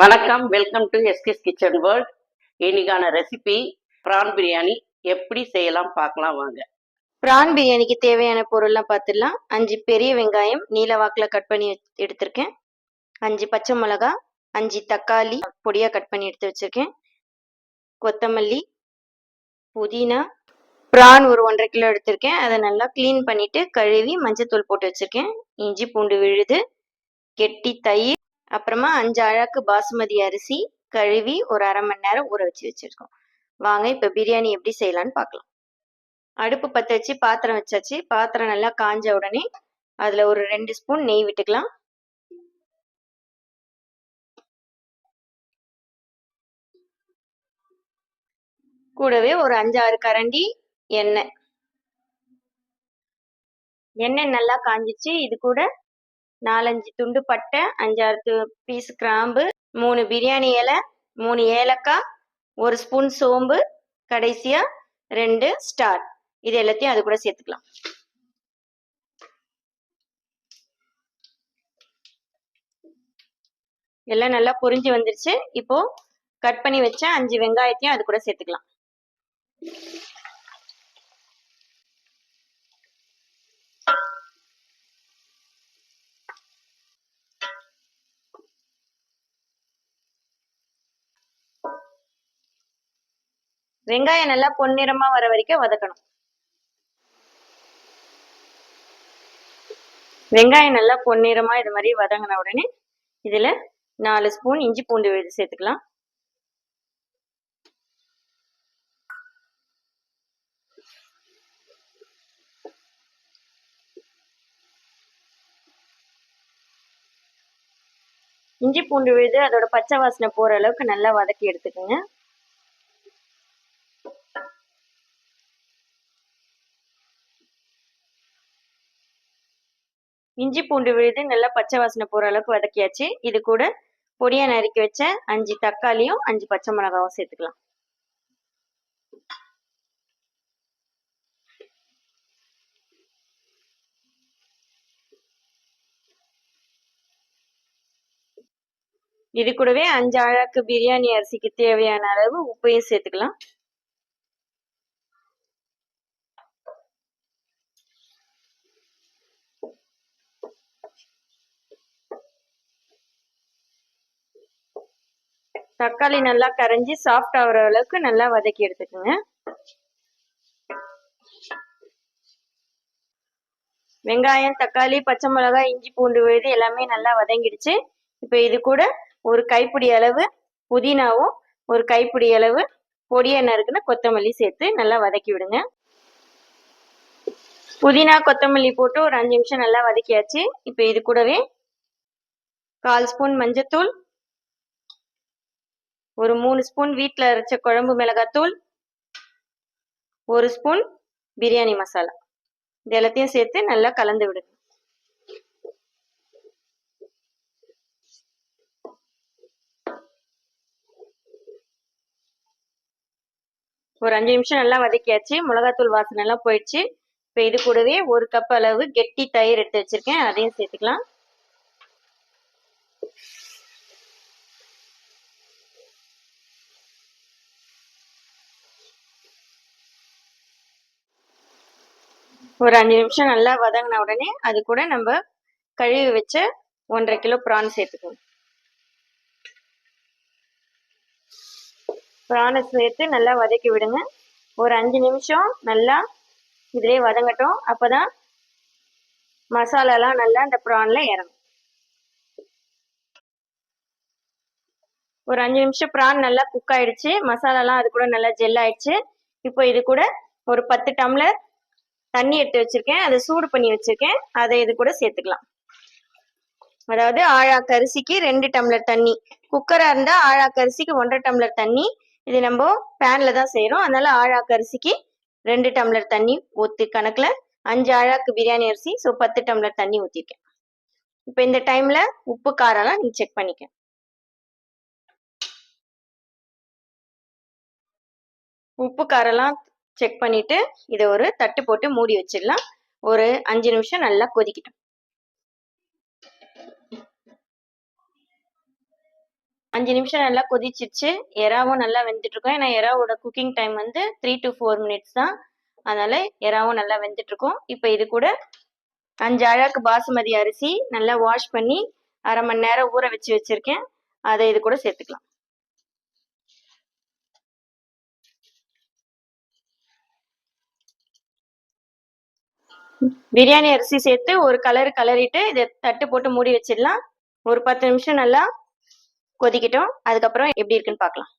வணக்கம். Welcome to SK's kitchen world இன்னைக்கான recipe prawn biryani எப்படி செய்யலாம் பார்க்கலாம் வாங்க. ப்ரான் பிரியாணிக்கு தேவையான பொருள்லாம் பார்த்துடலாம். அஞ்சு பெரிய வெங்காயம் நீல வாக்கில் கட் பண்ணி எடுத்திருக்கேன். அஞ்சு பச்சை மிளகா அஞ்சு தக்காளி பொடியாக கட் பண்ணி எடுத்து வச்சுருக்கேன். கொத்தமல்லி புதினா. ப்ரான் ஒரு ஒன்றரை கிலோ எடுத்திருக்கேன். அதை நல்லா க்ளீன் பண்ணிவிட்டு கழுவி மஞ்சத்தூள் போட்டு வச்சுருக்கேன். இஞ்சி பூண்டு விழுது. கெட்டி தயிர். அப்புறமா அஞ்சு அழகு பாசுமதி அரிசி கழுவி ஒரு அரை மணி நேரம் ஊற வச்சு வச்சிருக்கோம். வாங்க இப்போ பிரியாணி எப்படி செய்யலாம்னு பார்க்கலாம் அடுப்பு பற்ற வச்சு பாத்திரம் வச்சாச்சு. பாத்திரம் நல்லா காஞ்ச உடனே அதில் ஒரு ரெண்டு ஸ்பூன் நெய் விட்டுக்கலாம். கூடவே ஒரு அஞ்சாறு கரண்டி எண்ணெய். எண்ணெய் நல்லா காஞ்சிச்சு. இது கூட நாலஞ்சு துண்டு பட்டை அஞ்சாறு பீஸ் கிராம்பு மூணு பிரியாணி இலை மூணு ஏலக்காய் ஒரு ஸ்பூன் சோம்பு கடைசியா ரெண்டு ஸ்டார் இது எல்லாத்தையும் அது கூட சேர்த்துக்கலாம். எல்லாம் நல்லா பொரிஞ்சு வந்துருச்சு. இப்போ கட் பண்ணி வச்ச அஞ்சு வெங்காயத்தையும் அது கூட சேர்த்துக்கலாம். வெங்காயம் நல்லா பொன்னிறமா வர வரைக்கும் வதக்கணும். வெங்காயம் நல்லா பொன்னிறமா இது மாதிரி வதங்கின உடனே இதுல நாலு ஸ்பூன் இஞ்சி பூண்டு விழுது சேர்த்துக்கலாம். இஞ்சி பூண்டு விழுது அதோட பச்சை வாசனை போற அளவுக்கு நல்லா வதக்கி எடுத்துக்கோங்க. இஞ்சி பூண்டு விழுது நல்லா பச்சை வாசனை போற அளவுக்கு வதக்கியாச்சு. இது கூட பொடியா நறுக்கி வச்ச அஞ்சு தக்காளியும் அஞ்சு பச்சை மிளகாவும் சேர்த்துக்கலாம். இது கூடவே அஞ்சு அழகு பிரியாணி அரிசிக்கு தேவையான அளவு உப்பையும் சேர்த்துக்கலாம். தக்காளி நல்லா கரைஞ்சி சாஃப்ட் ஆகிற அளவுக்கு நல்லா வதக்கி எடுத்துக்கோங்க. வெங்காயம் தக்காளி பச்சை மிளகாய் இஞ்சி பூண்டு விழுது எல்லாமே நல்லா வதங்கிடுச்சு. இப்போ இது கூட ஒரு கைப்பிடி அளவு புதினாவும் ஒரு கைப்பிடி அளவு பொடியை நறுக்குன கொத்தமல்லி சேர்த்து நல்லா வதக்கி விடுங்க. புதினா கொத்தமல்லி போட்டு ஒரு அஞ்சு நிமிஷம் நல்லா வதக்கியாச்சு. இப்போ இது கூடவே கால் ஸ்பூன் மஞ்சத்தூள் ஒரு மூணு ஸ்பூன் வீட்டில் அரைச்ச குழம்பு மிளகாத்தூள் ஒரு ஸ்பூன் பிரியாணி மசாலா. இது எல்லாத்தையும் சேர்த்து நல்லா கலந்து விடுங்க ஒரு அஞ்சு நிமிஷம் நல்லா வதக்கியாச்சு. மிளகாத்தூள் வாசனை எல்லாம் போயிடுச்சு. இப்போ இது கூடவே ஒரு கப் அளவு கெட்டி தயிர் எடுத்து வச்சிருக்கேன். அதையும் சேர்த்துக்கலாம். ஒரு அஞ்சு நிமிஷம் நல்லா வதங்கின உடனே அது கூட நம்ம கழுவி வச்ச ஒன்றரை கிலோ ப்ரான் சேர்த்துக்கணும். ப்ரானை சேர்த்து நல்லா வதக்கி விடுங்க. ஒரு அஞ்சு நிமிஷம் நல்லா இதிலே வதங்கட்டும். அப்போதான் மசாலாலாம் நல்லா அந்த ப்ரானில் இறங்கும் ஒரு அஞ்சு நிமிஷம் ப்ரான் நல்லா குக் ஆயிடுச்சு. மசாலாலாம் அது கூட நல்லா ஜெல் ஆயிடுச்சு. இப்போ இது கூட ஒரு பத்து டம்ளர் தண்ணி எடுத்து வச்சிருக்கேன். அதை சூடு பண்ணி வச்சிருக்கேன். அதை இது கூட சேர்த்துக்கலாம். அதாவது ஆழாக்கு அரிசிக்கு ரெண்டு டம்ளர் தண்ணி. குக்கரா இருந்தா ஆழாக்கு அரிசிக்கு ஒன்றரை டம்ளர் தண்ணி. இது நம்ம பேன்ல தான் செய்யறோம் அதனால ஆழாக்கு அரிசிக்கு ரெண்டு டம்ளர் தண்ணி ஊற்று கணக்குல. அஞ்சு ஆழாக்கு பிரியாணி அரிசி ஸோ பத்து டம்ளர் தண்ணி ஊத்திருக்கேன். இப்போ இந்த டைம்ல உப்பு காரம்லாம் நீங்க செக் பண்ணிக்க உப்பு காரெல்லாம் செக் பண்ணிட்டு இதை ஒரு தட்டு போட்டு மூடி வச்சிடலாம். ஒரு அஞ்சு நிமிஷம் நல்லா கொதிக்கட்டும். அஞ்சு நிமிஷம் நல்லா கொதிச்சிருச்சு. எறாவும் நல்லா வெந்துட்டு இருக்கும் ஏன்னா எறாவோட குக்கிங் டைம் வந்து த்ரீ டு ஃபோர் மினிட்ஸ் தான். அதனால எறாவும் நல்லா வெந்துட்டு இப்போ இது கூட அஞ்சு அழகு பாசுமதி அரிசி நல்லா வாஷ் பண்ணி அரை மணி நேரம் ஊற வச்சு வச்சிருக்கேன். அதை இது கூட சேர்த்துக்கலாம். பிரியாணி அரிசி சேர்த்து ஒரு கலர் கலரிட்டு இதை தட்டு போட்டு மூடி வச்சிடலாம். ஒரு பத்து நிமிஷம் நல்லா கொதிக்கட்டும். அதுக்கப்புறம் எப்படி இருக்குன்னு பார்க்கலாம்.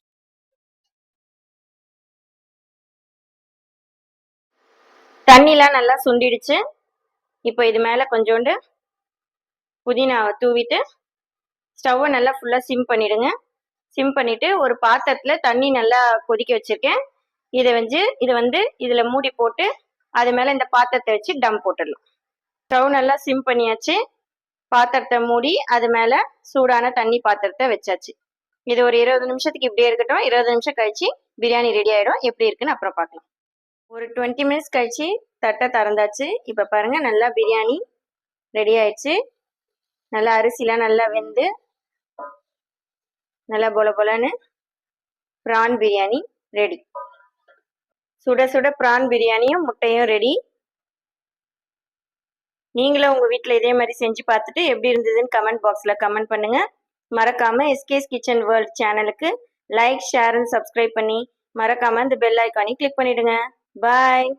தண்ணிலாம் நல்லா சுண்டிடுச்சு. இப்போ இது மேலே கொஞ்சோண்டு புதினாவை தூவிட்டு ஸ்டவ்வை நல்லா ஃபுல்லாக சிம் பண்ணிடுங்க. சிம் பண்ணிவிட்டு ஒரு பாத்திரத்தில் தண்ணி நல்லா கொதிக்க வச்சுருக்கேன். இதை வந்து இதை வந்து இதில் மூடி போட்டு அது மேலே இந்த பாத்திரத்தை வச்சு டம் போட்டுடலாம். ஸ்டவ் நல்லா சிம் பண்ணியாச்சு. பாத்திரத்தை மூடி அது மேலே சூடான தண்ணி பாத்திரத்தை வச்சாச்சு. இது ஒரு இருபது நிமிஷத்துக்கு இப்படியே இருக்கட்டும். இருபது நிமிஷம் கழிச்சு பிரியாணி ரெடி ஆயிடும். எப்படி இருக்குன்னு அப்புறம் பார்க்கலாம். ஒரு டுவெண்ட்டி மினிட்ஸ் கழிச்சு தட்டை திறந்தாச்சு. இப்போ பாருங்க நல்லா பிரியாணி ரெடி ஆயிடுச்சு. நல்லா அரிசிலாம் நல்லா வெந்து நல்லா பொல பொலன்னு ப்ரான் பிரியாணி ரெடி சுட சுட ப்ரான் பிரியாணியும் முட்டையும் ரெடி நீங்களும் உங்கள் வீட்டில் இதே மாதிரி செஞ்சு பார்த்துட்டு எப்படி இருந்ததுன்னு கமெண்ட் பாக்ஸில் கமெண்ட் பண்ணுங்கள் மறக்காமல் எஸ்கேஸ் கிச்சன் வேர்ல்ட் சேனலுக்கு லைக் ஷேர் அண்ட் சப்ஸ்கிரைப் பண்ணி மறக்காமல் இந்த பெல் ஐக்கானையும் கிளிக் பண்ணிவிடுங்க பாய்